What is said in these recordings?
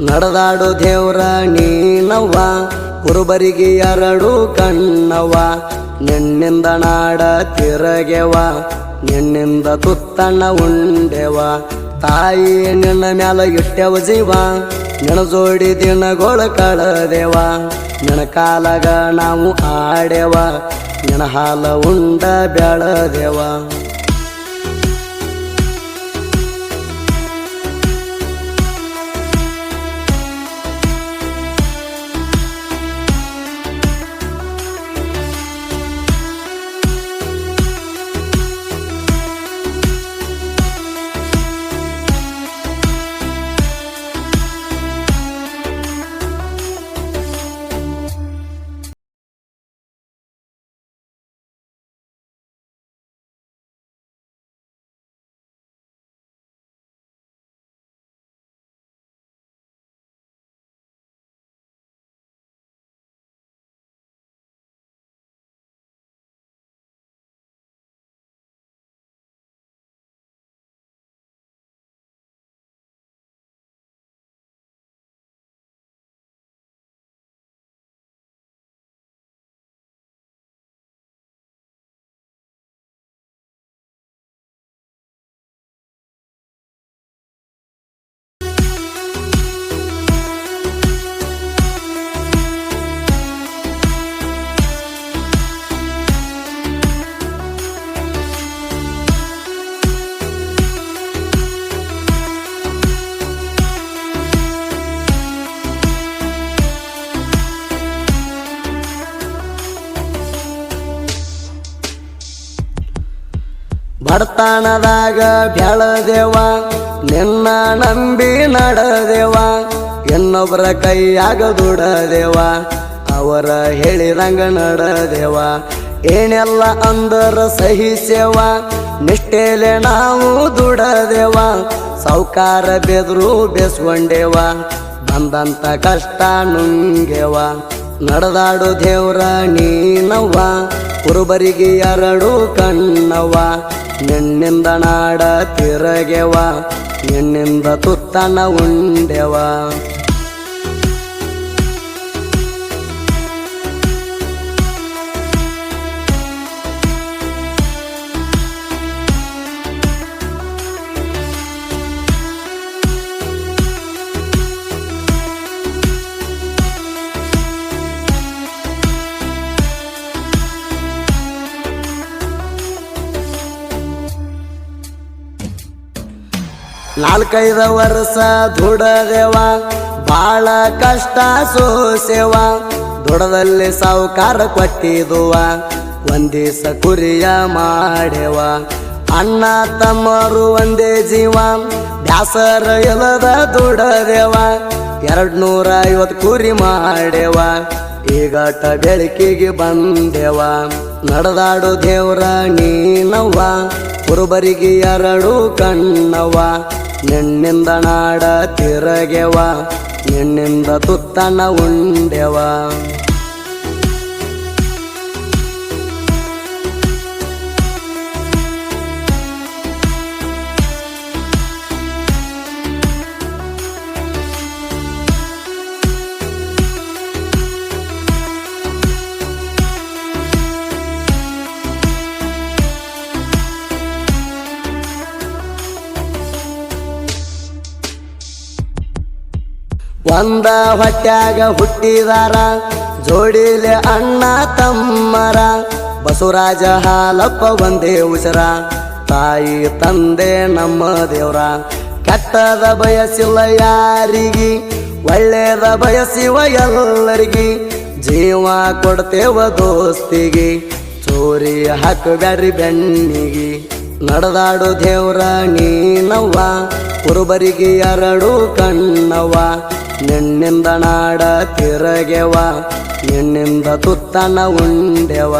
ನಡೆದಾಡು ದೇವ್ರ ನೀನವ್ವ ಕುರುಬರಿಗೆ ಎರಡು ಕಣ್ಣವ್ವ. ನಿನ್ನಿಂದ ನಾಡ ತಿರಗೆವ ನಿನ್ನಿಂದ ತುತ್ತಣ್ಣ ಉಂಡೆವ ತಾಯಿ ನಿನ್ನ ಮ್ಯಾಲ ಇಟ್ಟೆವ ಜೀವ ನಿನ ಜೋಡಿ ದಿನಗಳು ಕಳದೆವ ನಿನ ಕಾಲಗ ನಾವು ಆಡೆವ ನಿನ ಹಾಲ ಉಂಡ ಬೆಳೆದೆವ ಬಡತನದಾಗ ಬೆಳದೇವ ನಿನ್ನ ನಂಬಿ ನಡದೇವ ಇನ್ನೊಬ್ಬರ ಕೈಯಾಗ ದುಡದೇವ, ಅವರ ಹೇಳಿದಂಗ ನಡದೇವ. ಏನೆಲ್ಲ ಅಂದರ ಸಹಿಸೇವ ನಿಷ್ಠೆಲೆ ನಾವು ದುಡದೇವ, ಸಾವುಕಾರ ಬೆದರೂ ಬೆಸ್ಕೊಂಡೇವ, ಬಂದಂತ ಕಷ್ಟ ನುಂಗೆವ. ನಡೆದಾಡು ದೇವ್ರ ನೀನವ್ವ ಕುರುಬರಿಗೆ ಎರಡು ಕಣ್ಣವ್ವ ನಿನ್ನಿಂದ ನಾಡ ತಿರಗೆವ ನಿನ್ನಿಂದ ತುತ್ತನ ಉಂಡೆವ ನಾಲ್ಕೈದು ವರ್ಷ ದುಡದೆವ ಬಾಳ ಕಷ್ಟ ಸೋಸೆವ ದುಡದಲ್ಲಿ ಸಾವುಕಾರ ಕೊಟ್ಟಿದುವ, ಒಂದಿಸ ಕುರಿಯ ಮಾಡೆವ ಅಣ್ಣ ತಮ್ಮರು ಒಂದೇ ಜೀವ ದಾಸರ ಇಲ್ಲದ ದುಡದೆವ ಎರಡ್ ನೂರ ಐವತ್ತು ಕುರಿ ಮಾಡೆವ ಈಗಟ ಬೆಳಕಿಗೆ ಬಂದೆವ. ನಡೆದಾಡು ದೇವ್ರ ನೀನವ್ವ ಕುರುಬರಿಗೆ ಎರಡು ಕಣ್ಣವ್ವ. ನಿನ್ನಿಂದ ನಾಡ ತಿರಗೆವ ನಿನ್ನಿಂದ ತುತ್ತನ ಉಂಡೆವ ಒಂದ ಹೊಟ್ಯಾಗ ಹುಟ್ಟಿದಾರ, ಜೋಡಿಲೆ ಅಣ್ಣ ತಮ್ಮರ. ಬಸವರಾಜ ಹಾಲಪ್ಪ ಒಂದೇ ಉಸಿರ, ತಾಯಿ ತಂದೆ ನಮ್ಮ ದೇವ್ರ. ಕೆಟ್ಟದ ಬಯಸಿಲ್ಲ ಯಾರಿಗಿ, ಒಳ್ಳೇದ ಬಯಸಿವ ಎಲ್ಲರಿಗಿ. ಜೀವ ಕೊಡ್ತೇವ ದೋಸ್ತಿಗಿ, ಚೋರಿ ಹಾಕಬ್ಯಾಡ್ರಿ ಬೆಣ್ಣಿಗಿ ನಡೆದಾಡು ದೇವ್ರ ನೀನವ್ವ. ಕುರುಬರಿಗೆ ಎರಡು ಕಣ್ಣವ ನಿನ್ನಿಂದ ನಾಡ ತಿರಗೆವ ನಿನ್ನಿಂದ ತುತ್ತನ ಉಂಡೆವ.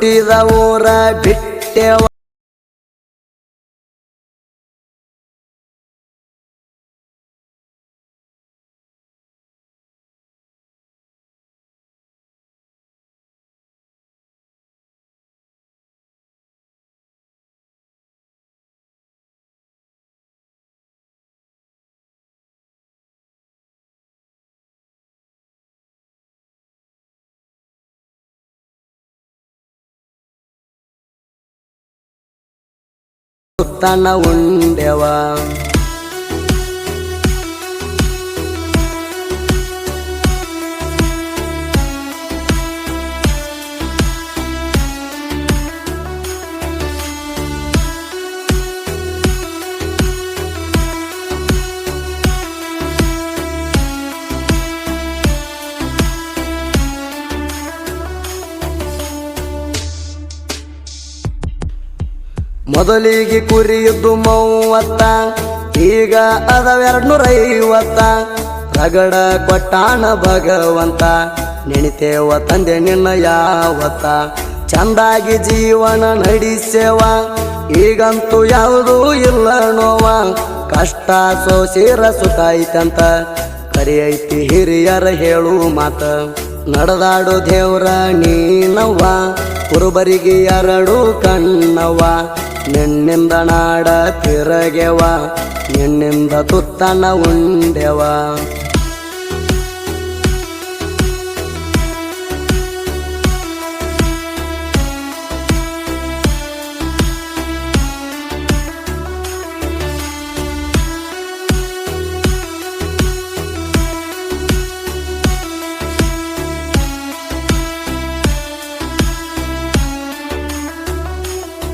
ಹುಟ್ಟಿದ ಊರ ಬಿಟ್ಟೆವ ತನ ಉಂಡೆವ ಮೊದಲಿಗೆ ಕುರಿಯದ್ದು ಮೂವತ್ತ, ಈಗ ಅದವೆರಡ್ನೂರ ಐವತ್ತ ರಗಡ ಕೊಟ್ಟಾಣ ಭಗವಂತ, ನೆಣಿತೇವ ತಂದೆ ನಿನ್ನ ಯಾವತ್ತ. ಚಂದಾಗಿ ಜೀವನ ನಡೆಸೇವ ಈಗಂತೂ ಯಾವುದೂ ಇಲ್ಲ ನೋವ ಕಷ್ಟ ಸೋಸಿರ ಸುಖ ಐತಂತ ಕರಿಯೈತಿ ಹಿರಿಯರ ಹೇಳು ಮಾತ. ನಡೆದಾಡು ದೇವ್ರ ನೀನವ್ವ ಕುರುಬರಿಗೆ ಎರಡು ಕಣ್ಣವ್ವ. ನಿನ್ನಿಂದ ನಾಡ ತಿರಗೆವ ನಿನ್ನಿಂದ ತುತ್ತನ ಉಂಡೆವ